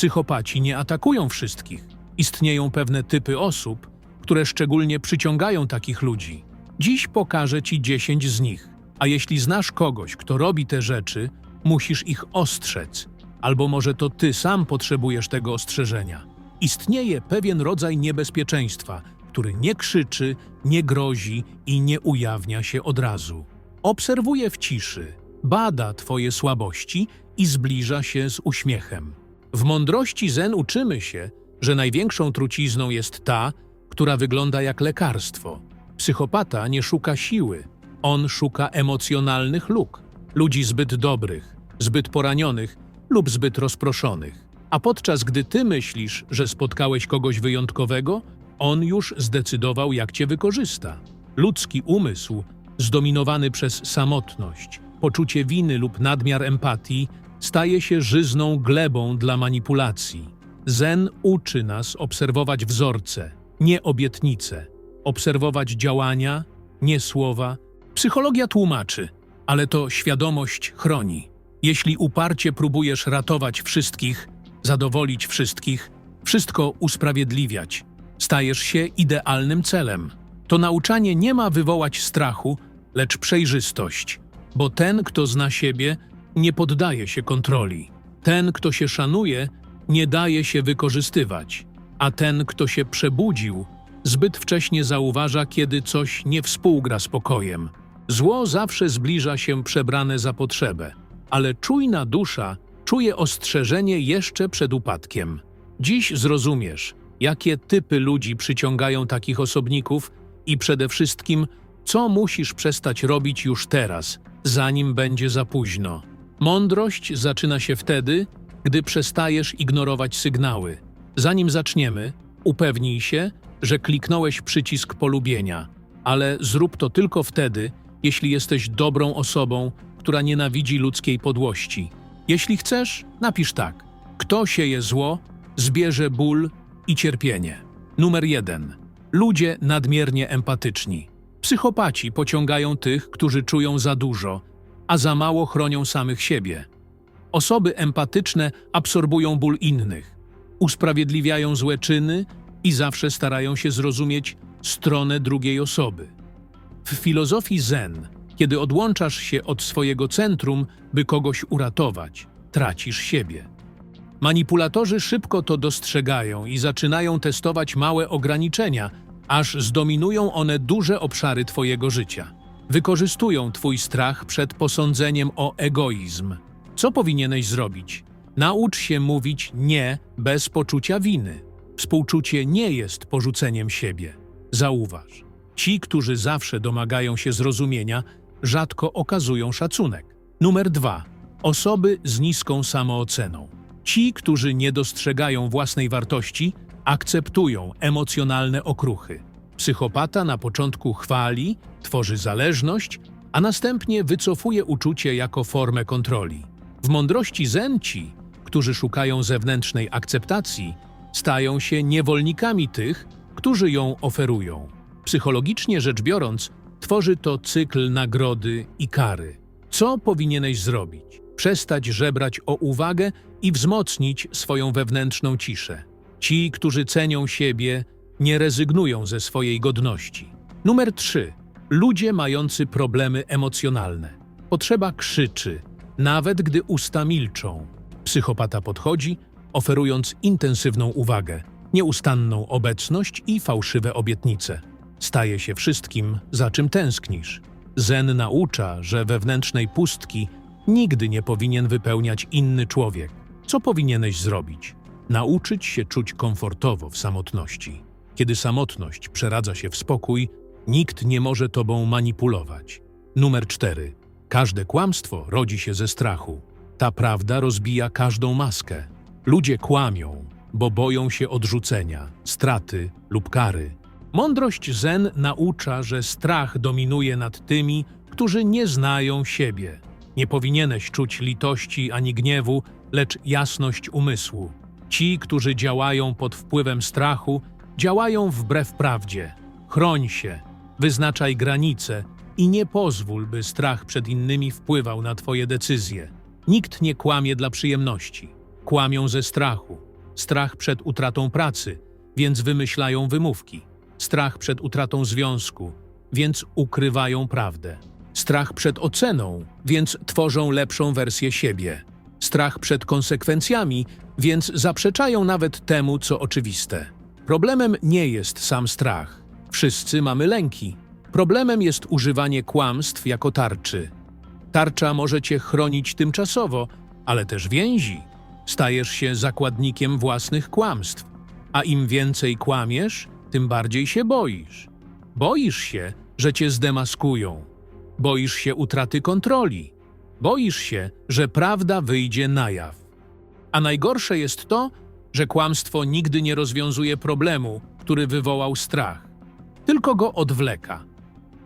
Psychopaci nie atakują wszystkich. Istnieją pewne typy osób, które szczególnie przyciągają takich ludzi. Dziś pokażę Ci 10 z nich. A jeśli znasz kogoś, kto robi te rzeczy, musisz ich ostrzec. Albo może to Ty sam potrzebujesz tego ostrzeżenia. Istnieje pewien rodzaj niebezpieczeństwa, który nie krzyczy, nie grozi i nie ujawnia się od razu. Obserwuje w ciszy, bada Twoje słabości i zbliża się z uśmiechem. W mądrości Zen uczymy się, że największą trucizną jest ta, która wygląda jak lekarstwo. Psychopata nie szuka siły, on szuka emocjonalnych luk, ludzi zbyt dobrych, zbyt poranionych lub zbyt rozproszonych. A podczas gdy ty myślisz, że spotkałeś kogoś wyjątkowego, on już zdecydował, jak cię wykorzysta. Ludzki umysł, zdominowany przez samotność, poczucie winy lub nadmiar empatii, staje się żyzną glebą dla manipulacji. Zen uczy nas obserwować wzorce, nie obietnice, obserwować działania, nie słowa. Psychologia tłumaczy, ale to świadomość chroni. Jeśli uparcie próbujesz ratować wszystkich, zadowolić wszystkich, wszystko usprawiedliwiać, stajesz się idealnym celem. To nauczanie nie ma wywołać strachu, lecz przejrzystość, bo ten, kto zna siebie, nie poddaje się kontroli. Ten, kto się szanuje, nie daje się wykorzystywać, a ten, kto się przebudził, zbyt wcześnie zauważa, kiedy coś nie współgra z pokojem. Zło zawsze zbliża się przebrane za potrzebę, ale czujna dusza czuje ostrzeżenie jeszcze przed upadkiem. Dziś zrozumiesz, jakie typy ludzi przyciągają takich osobników i przede wszystkim, co musisz przestać robić już teraz, zanim będzie za późno. Mądrość zaczyna się wtedy, gdy przestajesz ignorować sygnały. Zanim zaczniemy, upewnij się, że kliknąłeś przycisk polubienia, ale zrób to tylko wtedy, jeśli jesteś dobrą osobą, która nienawidzi ludzkiej podłości. Jeśli chcesz, napisz tak. Kto sieje zło, zbierze ból i cierpienie. Numer jeden. Ludzie nadmiernie empatyczni. Psychopaci pociągają tych, którzy czują za dużo, a za mało chronią samych siebie. Osoby empatyczne absorbują ból innych, usprawiedliwiają złe czyny i zawsze starają się zrozumieć stronę drugiej osoby. W filozofii Zen, kiedy odłączasz się od swojego centrum, by kogoś uratować, tracisz siebie. Manipulatorzy szybko to dostrzegają i zaczynają testować małe ograniczenia, aż zdominują one duże obszary Twojego życia. Wykorzystują Twój strach przed posądzeniem o egoizm. Co powinieneś zrobić? Naucz się mówić nie bez poczucia winy. Współczucie nie jest porzuceniem siebie. Zauważ, ci, którzy zawsze domagają się zrozumienia, rzadko okazują szacunek. Numer dwa. Osoby z niską samooceną. Ci, którzy nie dostrzegają własnej wartości, akceptują emocjonalne okruchy. Psychopata na początku chwali, tworzy zależność, a następnie wycofuje uczucie jako formę kontroli. W mądrości zen ci, którzy szukają zewnętrznej akceptacji, stają się niewolnikami tych, którzy ją oferują. Psychologicznie rzecz biorąc, tworzy to cykl nagrody i kary. Co powinieneś zrobić? Przestać żebrać o uwagę i wzmocnić swoją wewnętrzną ciszę. Ci, którzy cenią siebie, nie rezygnują ze swojej godności. Numer 3. Ludzie mający problemy emocjonalne. Potrzeba krzyczy, nawet gdy usta milczą. Psychopata podchodzi, oferując intensywną uwagę, nieustanną obecność i fałszywe obietnice. Staje się wszystkim, za czym tęsknisz. Zen naucza, że wewnętrznej pustki nigdy nie powinien wypełniać inny człowiek. Co powinieneś zrobić? Nauczyć się czuć komfortowo w samotności. Kiedy samotność przeradza się w spokój, nikt nie może tobą manipulować. Numer 4. Każde kłamstwo rodzi się ze strachu. Ta prawda rozbija każdą maskę. Ludzie kłamią, bo boją się odrzucenia, straty lub kary. Mądrość Zen naucza, że strach dominuje nad tymi, którzy nie znają siebie. Nie powinieneś czuć litości ani gniewu, lecz jasność umysłu. Ci, którzy działają pod wpływem strachu, działają wbrew prawdzie. Chroń się, wyznaczaj granice i nie pozwól, by strach przed innymi wpływał na Twoje decyzje. Nikt nie kłamie dla przyjemności. Kłamią ze strachu. Strach przed utratą pracy, więc wymyślają wymówki. Strach przed utratą związku, więc ukrywają prawdę. Strach przed oceną, więc tworzą lepszą wersję siebie. Strach przed konsekwencjami, więc zaprzeczają nawet temu, co oczywiste. Problemem nie jest sam strach. Wszyscy mamy lęki. Problemem jest używanie kłamstw jako tarczy. Tarcza może cię chronić tymczasowo, ale też więzi. Stajesz się zakładnikiem własnych kłamstw. A im więcej kłamiesz, tym bardziej się boisz. Boisz się, że cię zdemaskują. Boisz się utraty kontroli. Boisz się, że prawda wyjdzie na jaw. A najgorsze jest to, że kłamstwo nigdy nie rozwiązuje problemu, który wywołał strach, tylko go odwleka.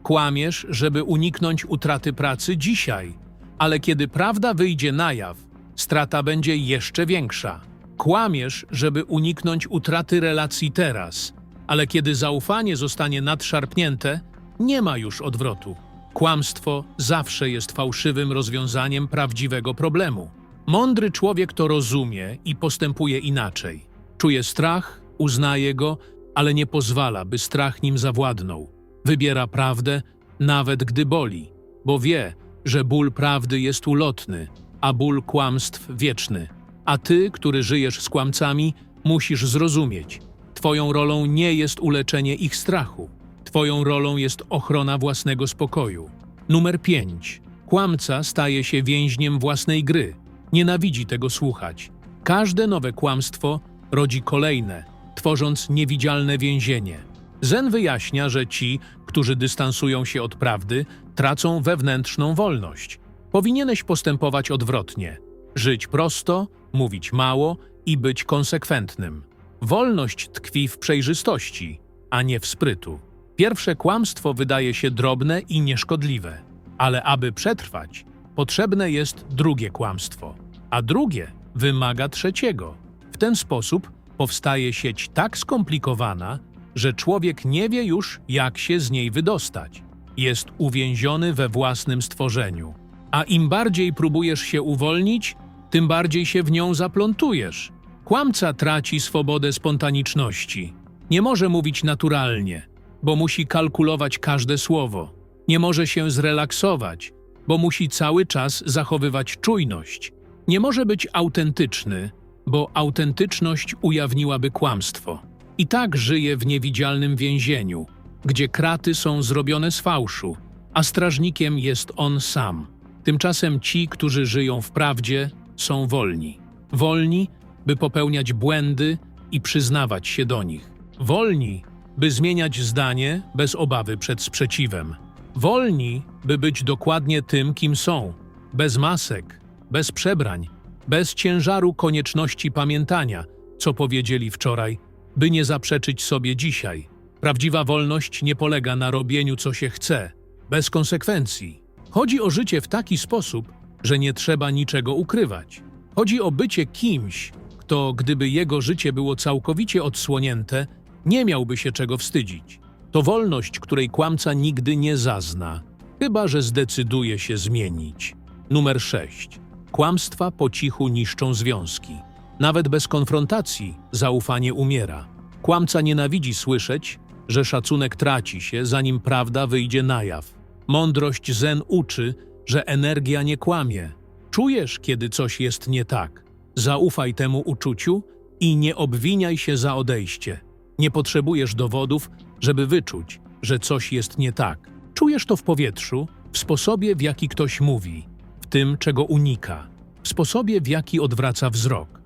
Kłamiesz, żeby uniknąć utraty pracy dzisiaj, ale kiedy prawda wyjdzie na jaw, strata będzie jeszcze większa. Kłamiesz, żeby uniknąć utraty relacji teraz, ale kiedy zaufanie zostanie nadszarpnięte, nie ma już odwrotu. Kłamstwo zawsze jest fałszywym rozwiązaniem prawdziwego problemu. Mądry człowiek to rozumie i postępuje inaczej. Czuje strach, uznaje go, ale nie pozwala, by strach nim zawładnął. Wybiera prawdę, nawet gdy boli, bo wie, że ból prawdy jest ulotny, a ból kłamstw wieczny. A ty, który żyjesz z kłamcami, musisz zrozumieć. Twoją rolą nie jest uleczenie ich strachu. Twoją rolą jest ochrona własnego spokoju. Numer 5. Kłamca staje się więźniem własnej gry. Nienawidzi tego słuchać. Każde nowe kłamstwo rodzi kolejne, tworząc niewidzialne więzienie. Zen wyjaśnia, że ci, którzy dystansują się od prawdy, tracą wewnętrzną wolność. Powinieneś postępować odwrotnie. Żyć prosto, mówić mało i być konsekwentnym. Wolność tkwi w przejrzystości, a nie w sprytu. Pierwsze kłamstwo wydaje się drobne i nieszkodliwe, ale aby przetrwać, potrzebne jest drugie kłamstwo, a drugie wymaga trzeciego. W ten sposób powstaje sieć tak skomplikowana, że człowiek nie wie już, jak się z niej wydostać. Jest uwięziony we własnym stworzeniu. A im bardziej próbujesz się uwolnić, tym bardziej się w nią zaplątujesz. Kłamca traci swobodę spontaniczności. Nie może mówić naturalnie, bo musi kalkulować każde słowo. Nie może się zrelaksować, bo musi cały czas zachowywać czujność. Nie może być autentyczny, bo autentyczność ujawniłaby kłamstwo. I tak żyje w niewidzialnym więzieniu, gdzie kraty są zrobione z fałszu, a strażnikiem jest on sam. Tymczasem ci, którzy żyją w prawdzie, są wolni. Wolni, by popełniać błędy i przyznawać się do nich. Wolni, by zmieniać zdanie bez obawy przed sprzeciwem. Wolni, by być dokładnie tym, kim są, bez masek, bez przebrań, bez ciężaru konieczności pamiętania, co powiedzieli wczoraj, by nie zaprzeczyć sobie dzisiaj. Prawdziwa wolność nie polega na robieniu, co się chce, bez konsekwencji. Chodzi o życie w taki sposób, że nie trzeba niczego ukrywać. Chodzi o bycie kimś, kto, gdyby jego życie było całkowicie odsłonięte, nie miałby się czego wstydzić. To wolność, której kłamca nigdy nie zazna, chyba że zdecyduje się zmienić. Numer 6. Kłamstwa po cichu niszczą związki. Nawet bez konfrontacji zaufanie umiera. Kłamca nienawidzi słyszeć, że szacunek traci się, zanim prawda wyjdzie na jaw. Mądrość zen uczy, że energia nie kłamie. Czujesz, kiedy coś jest nie tak. Zaufaj temu uczuciu i nie obwiniaj się za odejście. Nie potrzebujesz dowodów, żeby wyczuć, że coś jest nie tak. Czujesz to w powietrzu, w sposobie, w jaki ktoś mówi, tym, czego unika, w sposobie, w jaki odwraca wzrok.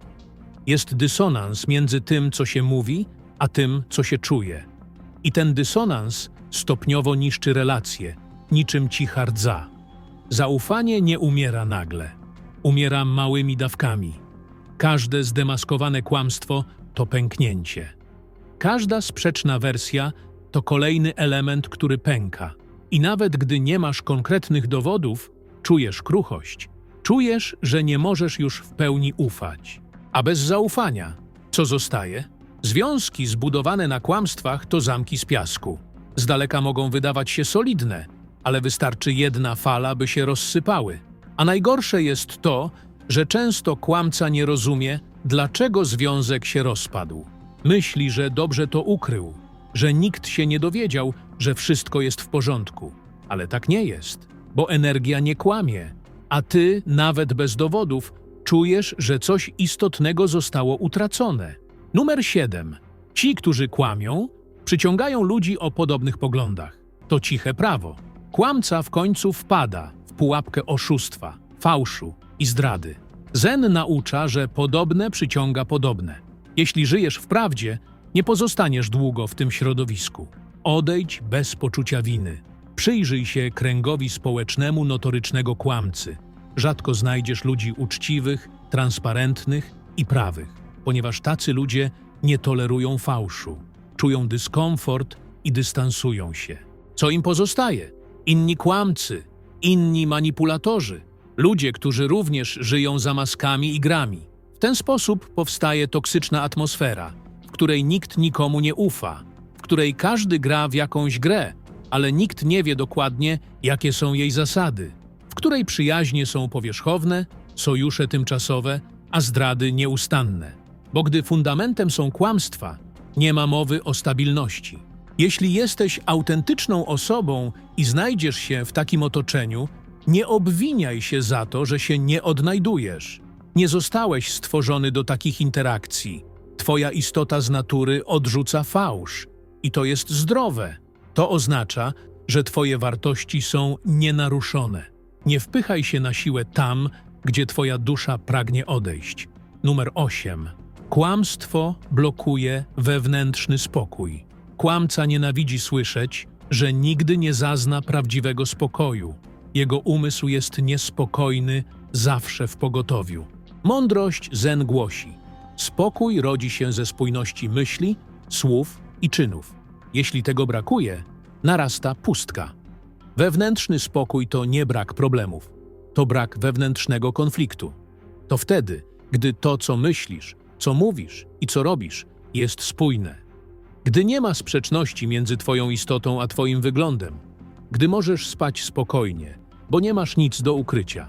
Jest dysonans między tym, co się mówi, a tym, co się czuje. I ten dysonans stopniowo niszczy relacje, niczym cicha rdza. Zaufanie nie umiera nagle. Umiera małymi dawkami. Każde zdemaskowane kłamstwo to pęknięcie. Każda sprzeczna wersja to kolejny element, który pęka. I nawet gdy nie masz konkretnych dowodów, czujesz kruchość. Czujesz, że nie możesz już w pełni ufać. A bez zaufania, co zostaje? Związki zbudowane na kłamstwach to zamki z piasku. Z daleka mogą wydawać się solidne, ale wystarczy jedna fala, by się rozsypały. A najgorsze jest to, że często kłamca nie rozumie, dlaczego związek się rozpadł. Myśli, że dobrze to ukrył, że nikt się nie dowiedział, że wszystko jest w porządku. Ale tak nie jest, bo energia nie kłamie, a ty, nawet bez dowodów, czujesz, że coś istotnego zostało utracone. Numer 7. Ci, którzy kłamią, przyciągają ludzi o podobnych poglądach. To ciche prawo. Kłamca w końcu wpada w pułapkę oszustwa, fałszu i zdrady. Zen naucza, że podobne przyciąga podobne. Jeśli żyjesz w prawdzie, nie pozostaniesz długo w tym środowisku. Odejdź bez poczucia winy. Przyjrzyj się kręgowi społecznemu notorycznego kłamcy. Rzadko znajdziesz ludzi uczciwych, transparentnych i prawych, ponieważ tacy ludzie nie tolerują fałszu, czują dyskomfort i dystansują się. Co im pozostaje? Inni kłamcy, inni manipulatorzy, ludzie, którzy również żyją za maskami i grami. W ten sposób powstaje toksyczna atmosfera, w której nikt nikomu nie ufa, w której każdy gra w jakąś grę, ale nikt nie wie dokładnie, jakie są jej zasady, w której przyjaźnie są powierzchowne, sojusze tymczasowe, a zdrady nieustanne. Bo gdy fundamentem są kłamstwa, nie ma mowy o stabilności. Jeśli jesteś autentyczną osobą i znajdziesz się w takim otoczeniu, nie obwiniaj się za to, że się nie odnajdujesz. Nie zostałeś stworzony do takich interakcji. Twoja istota z natury odrzuca fałsz i to jest zdrowe. To oznacza, że Twoje wartości są nienaruszone. Nie wpychaj się na siłę tam, gdzie Twoja dusza pragnie odejść. Numer 8. Kłamstwo blokuje wewnętrzny spokój. Kłamca nienawidzi słyszeć, że nigdy nie zazna prawdziwego spokoju. Jego umysł jest niespokojny, zawsze w pogotowiu. Mądrość Zen głosi: Spokój rodzi się ze spójności myśli, słów i czynów. Jeśli tego brakuje, narasta pustka. Wewnętrzny spokój to nie brak problemów, to brak wewnętrznego konfliktu. To wtedy, gdy to, co myślisz, co mówisz i co robisz, jest spójne. Gdy nie ma sprzeczności między Twoją istotą a Twoim wyglądem, gdy możesz spać spokojnie, bo nie masz nic do ukrycia.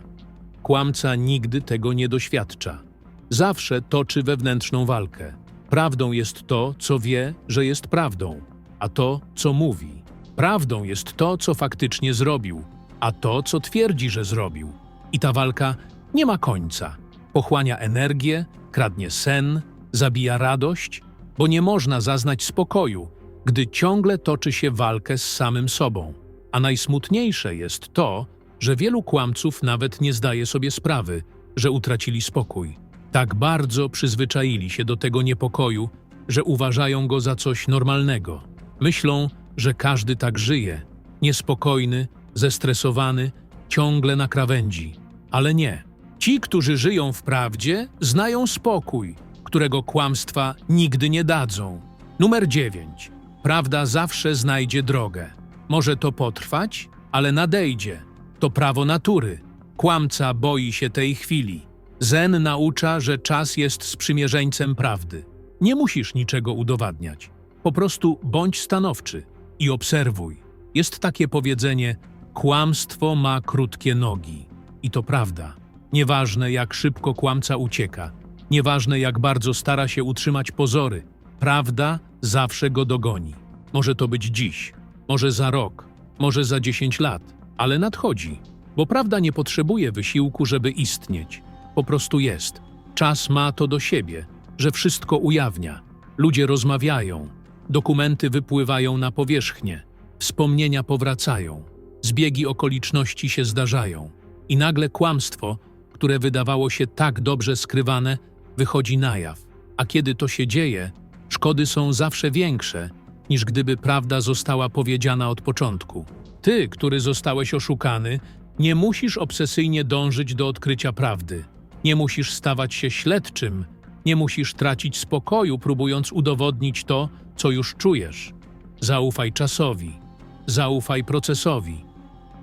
Kłamca nigdy tego nie doświadcza. Zawsze toczy wewnętrzną walkę. Prawdą jest to, co wie, że jest prawdą, a to, co mówi. Prawdą jest to, co faktycznie zrobił, a to, co twierdzi, że zrobił. I ta walka nie ma końca. Pochłania energię, kradnie sen, zabija radość, bo nie można zaznać spokoju, gdy ciągle toczy się walkę z samym sobą. A najsmutniejsze jest to, że wielu kłamców nawet nie zdaje sobie sprawy, że utracili spokój. Tak bardzo przyzwyczaili się do tego niepokoju, że uważają go za coś normalnego. Myślą, że każdy tak żyje, niespokojny, zestresowany, ciągle na krawędzi. Ale nie. Ci, którzy żyją w prawdzie, znają spokój, którego kłamstwa nigdy nie dadzą. Numer 9. Prawda zawsze znajdzie drogę. Może to potrwać, ale nadejdzie. To prawo natury. Kłamca boi się tej chwili. Zen naucza, że czas jest sprzymierzeńcem prawdy. Nie musisz niczego udowadniać. Po prostu bądź stanowczy i obserwuj. Jest takie powiedzenie: kłamstwo ma krótkie nogi. I to prawda. Nieważne jak szybko kłamca ucieka, nieważne jak bardzo stara się utrzymać pozory, prawda zawsze go dogoni. Może to być dziś, może za rok, może za 10 lat, ale nadchodzi, bo prawda nie potrzebuje wysiłku, żeby istnieć. Po prostu jest. Czas ma to do siebie, że wszystko ujawnia. Ludzie rozmawiają, dokumenty wypływają na powierzchnię, wspomnienia powracają, zbiegi okoliczności się zdarzają i nagle kłamstwo, które wydawało się tak dobrze skrywane, wychodzi na jaw. A kiedy to się dzieje, szkody są zawsze większe, niż gdyby prawda została powiedziana od początku. Ty, który zostałeś oszukany, nie musisz obsesyjnie dążyć do odkrycia prawdy. Nie musisz stawać się śledczym, nie musisz tracić spokoju, próbując udowodnić to, co już czujesz. Zaufaj czasowi, zaufaj procesowi.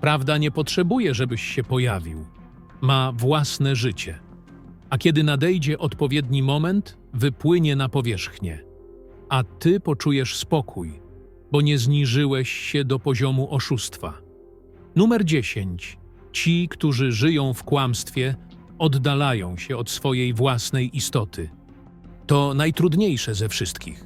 Prawda nie potrzebuje, żebyś się pojawił. Ma własne życie. A kiedy nadejdzie odpowiedni moment, wypłynie na powierzchnię. A ty poczujesz spokój, bo nie zniżyłeś się do poziomu oszustwa. Numer 10. Ci, którzy żyją w kłamstwie, oddalają się od swojej własnej istoty. To najtrudniejsze ze wszystkich.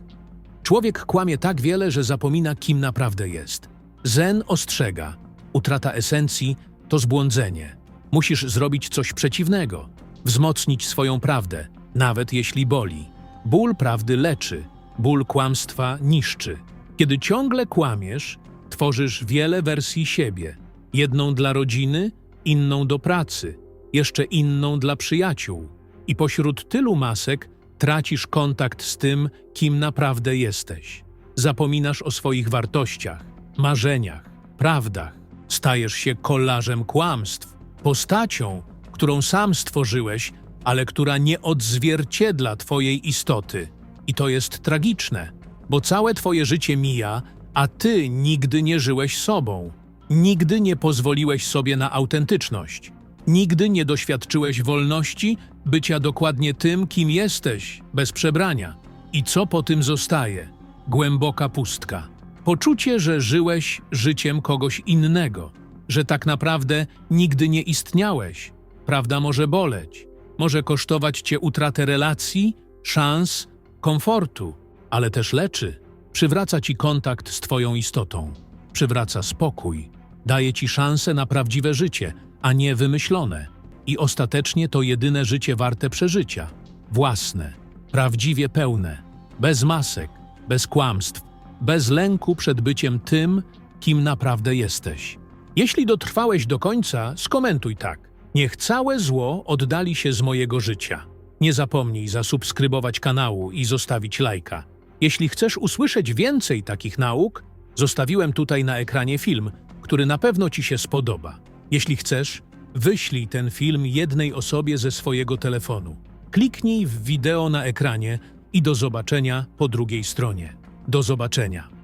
Człowiek kłamie tak wiele, że zapomina, kim naprawdę jest. Zen ostrzega: utrata esencji to zbłądzenie. Musisz zrobić coś przeciwnego, wzmocnić swoją prawdę, nawet jeśli boli. Ból prawdy leczy, ból kłamstwa niszczy. Kiedy ciągle kłamiesz, tworzysz wiele wersji siebie: jedną dla rodziny, inną do pracy, jeszcze inną dla przyjaciół. I pośród tylu masek tracisz kontakt z tym, kim naprawdę jesteś. Zapominasz o swoich wartościach, marzeniach, prawdach. Stajesz się kolarzem kłamstw, postacią, którą sam stworzyłeś, ale która nie odzwierciedla Twojej istoty. I to jest tragiczne, bo całe Twoje życie mija, a Ty nigdy nie żyłeś sobą. Nigdy nie pozwoliłeś sobie na autentyczność. Nigdy nie doświadczyłeś wolności bycia dokładnie tym, kim jesteś, bez przebrania. I co po tym zostaje? Głęboka pustka. Poczucie, że żyłeś życiem kogoś innego, że tak naprawdę nigdy nie istniałeś. Prawda może boleć, może kosztować cię utratę relacji, szans, komfortu, ale też leczy. Przywraca ci kontakt z twoją istotą, przywraca spokój, daje ci szansę na prawdziwe życie, a nie wymyślone. I ostatecznie to jedyne życie warte przeżycia. Własne, prawdziwie pełne, bez masek, bez kłamstw, bez lęku przed byciem tym, kim naprawdę jesteś. Jeśli dotrwałeś do końca, skomentuj tak. Niech całe zło oddali się z mojego życia. Nie zapomnij zasubskrybować kanału i zostawić lajka. Jeśli chcesz usłyszeć więcej takich nauk, zostawiłem tutaj na ekranie film, który na pewno Ci się spodoba. Jeśli chcesz, wyślij ten film jednej osobie ze swojego telefonu. Kliknij w wideo na ekranie i do zobaczenia po drugiej stronie. Do zobaczenia.